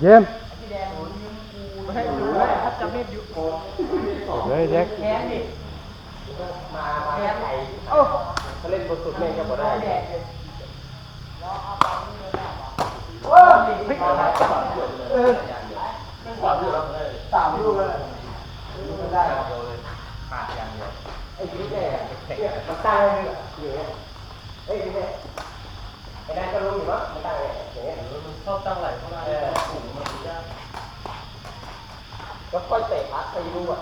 เกมเฮ้ยแจ็คแค้นดิมาแค้นไหนเขาเล่นบนสุดเล่นก็บ่ได้สามลูกเลยไม่ได้ขาดอย่างเดียวไอ้ที่แม่มันตั้งอยู่เนี่ยไอ้ที่แม่ไอ้นั่นก็รู้อยู่ว่ามันตั้งอย่างเงี้ยชอบตั้งไหลเข้ามา ล้วค่อยเตะพักไปดูอะ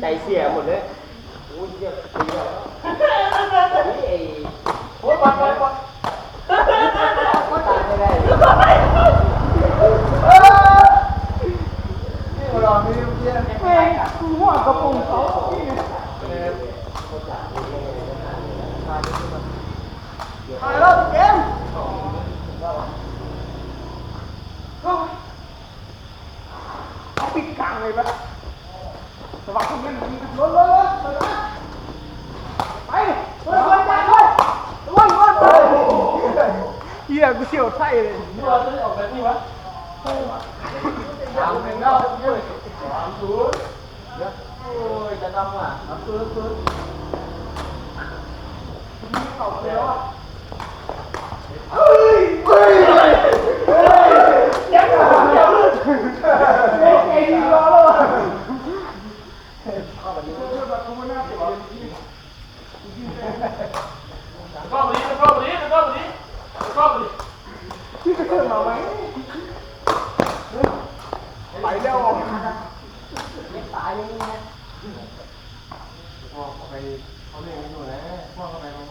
ใจเสียหมดเลยอุ้ยเสียเสียแล้วนี่ไอ้โอ้ยบอลบอลบอลตายไม่ได้นี่เราไม่รู้เรื่องแม่งหัวกระปุกเขาถ่ายแล้วเกมเอาปิดกลาง เลยปะสวัสดีมันมีรถรถรถรถไปไปไปไปไปไปไปไปเฮียกูเสียวไส้เลยนี่เราจะออกแบบนี้วะสามหนึ่งแล้วสามศูนย์โอ้ยจะทำอะสามศูนย์ศูนย์นี่เขาไปแล้วอะเฮ้ยเฮ้ยเฮ้ยยังไงยังไงไอ้ดีรอแล้ว ก็มาดิก็มาดิก็มาดิก็มาดิ พี่จะเกิดมาไหม ไปแล้วไม่ตายยังไงพ่อไปเขาเรียกกันอยู่แล้วพ่อไปมัน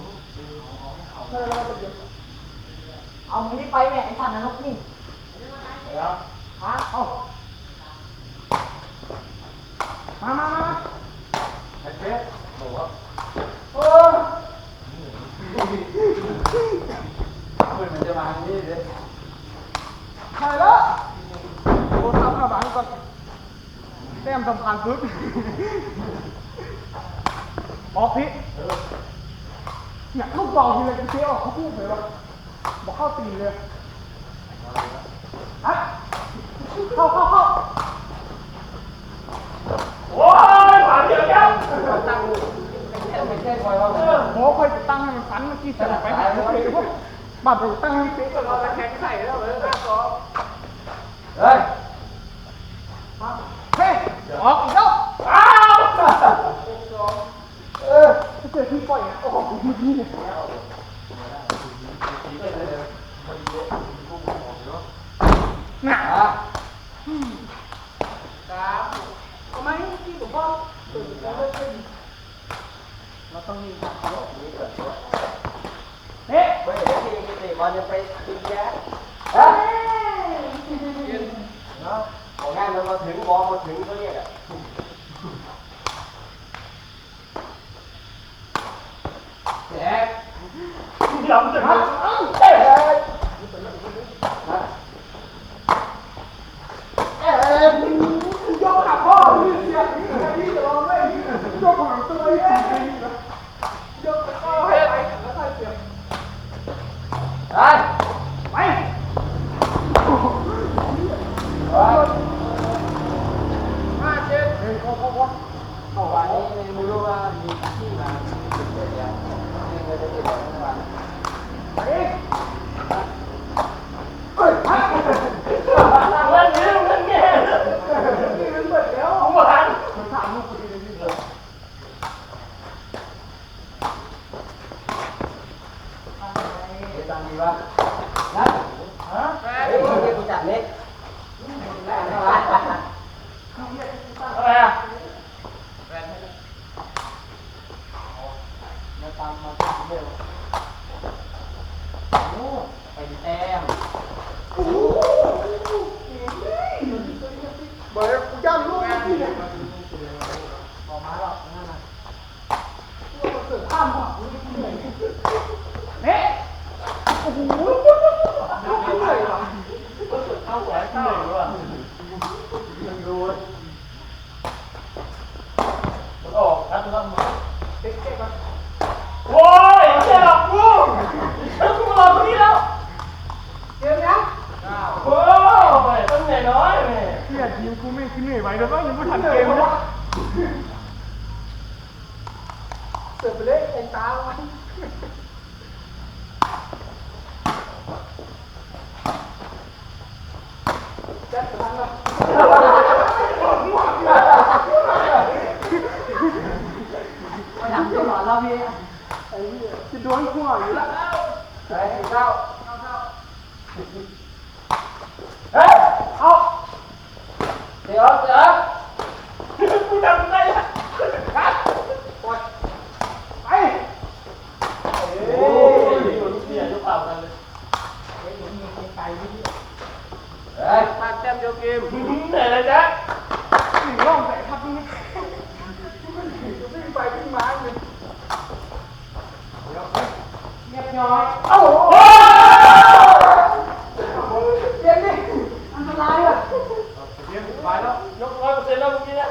เอามือไปแม่ไอ้สันนรกนี่แล้วฮะเอามามามาไอ้เจ๊บอกว่าเออมันจะมาทางนี้เลยใช่แล้วโอ้ทำอาบัง ก่อนแต้มสำคัญสุด ออกพี่เนี่ยลูกบอลทีเลยกูเชียร์ออกเขาพูดเลยวะบอกเข้าตีเลยฮะเข้าเข้าเข้าโอ้ยผ่านเดียวแล้วตั้งไม่ใช่คอยว่าโอ้คอยตั้งให้มันฟันเมื่อกี้จะไปหาเลยว่าบัตรไปตั้งให้เป๊ะเราแข่งไข่แล้วเลยนะกอเฮ้ย เฮ้ยออกอีกแล้ว อ้าว เออ ถ้าเจอที่ปล่อยอะโอ้ โหดีดีเนี่ยหนาอะทำไมที่ผมว่าตื่นแล้วไม่เป็น เราต้องมีทางออกนี้ก่อน เฮ้ย เฮ้ยเดี๋ยวทีมเตะบอลจะไปกินแก๊สฮะเนาะของงานมันมาถึงบอลมาถึงเขาเรียกอะ แจ๊ก ยำจังเลย เอ้ยเอ้ย ยกขาพ่อพี่เสียพี่จะลองเล่นยกหางตัวเองยกขาพ่อให้ไปแล้วใครเสีย เฮ้ย ไป เฮ้ย ห้าเจ็ดเฮ้ยโอ้โห วันนี้ไม่รู้ว่ามีที่มาเป็นเดือนยังนี่ก็จะเป็นแบบนั้น ไปเองเฮ้ย เล่นนี้เล่นแง่ นี่มันเบิดแล้ว ผมบอกทัน มันถามลูกพอดีเลยนี่ จะตังดีวะนะฮะเฮ้ยเรียกกูจับเล็กได้ไหมวะ อะไรอะ มาตามมาตามเร็วโอ้เป็นแต้ม เบิดกูย่ำลูกนี่เลย พอมาหรอกนั่นน่ะ ข้ามหัวเนี่ยโอ้โหลูกเหนื่อยว่ะ เข้าแหวนเข้าหรือว่า ยังรู้ มันออกแล้วมันต้องมา เด็กๆมัน โอ้ยเจ็บกูแล้วกูรอตรงนี้แล้ว เกมยัง โอ้ยตั้งแต่ ทีมกู ไม่ขึ้นเหนื่อยไหวแล้วก็ยังไม่ทันเกมเลยเสิ เดี๋ยวเดี๋ยวกูจำได้ละกัดปล่อยไปโอ้ยเนี่ยยกเป่ากันเลยเฮ้ยมาแต้มเดียวเกมเหนื่อยเลยจ๊ะสี่ร่องใส่ทับนี่วิ่งไปวิ่งมาเลยเงียบน้อยเอ้าโอ้ เย็นดิอันตรายอะ เกมสบายแล้ว ยกร้อยเปอร์เซ็นต์แล้วเมื่อกี้เนี่ย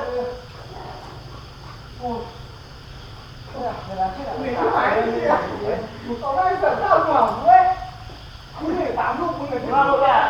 หนีหายเนี่ยเอาได้เสร็จเจ้าหน่อยเว้ยกูเหนื่อยสามลูกมึงเลยที่เราเราเนี่ยทำมาไปจบมาหน่อย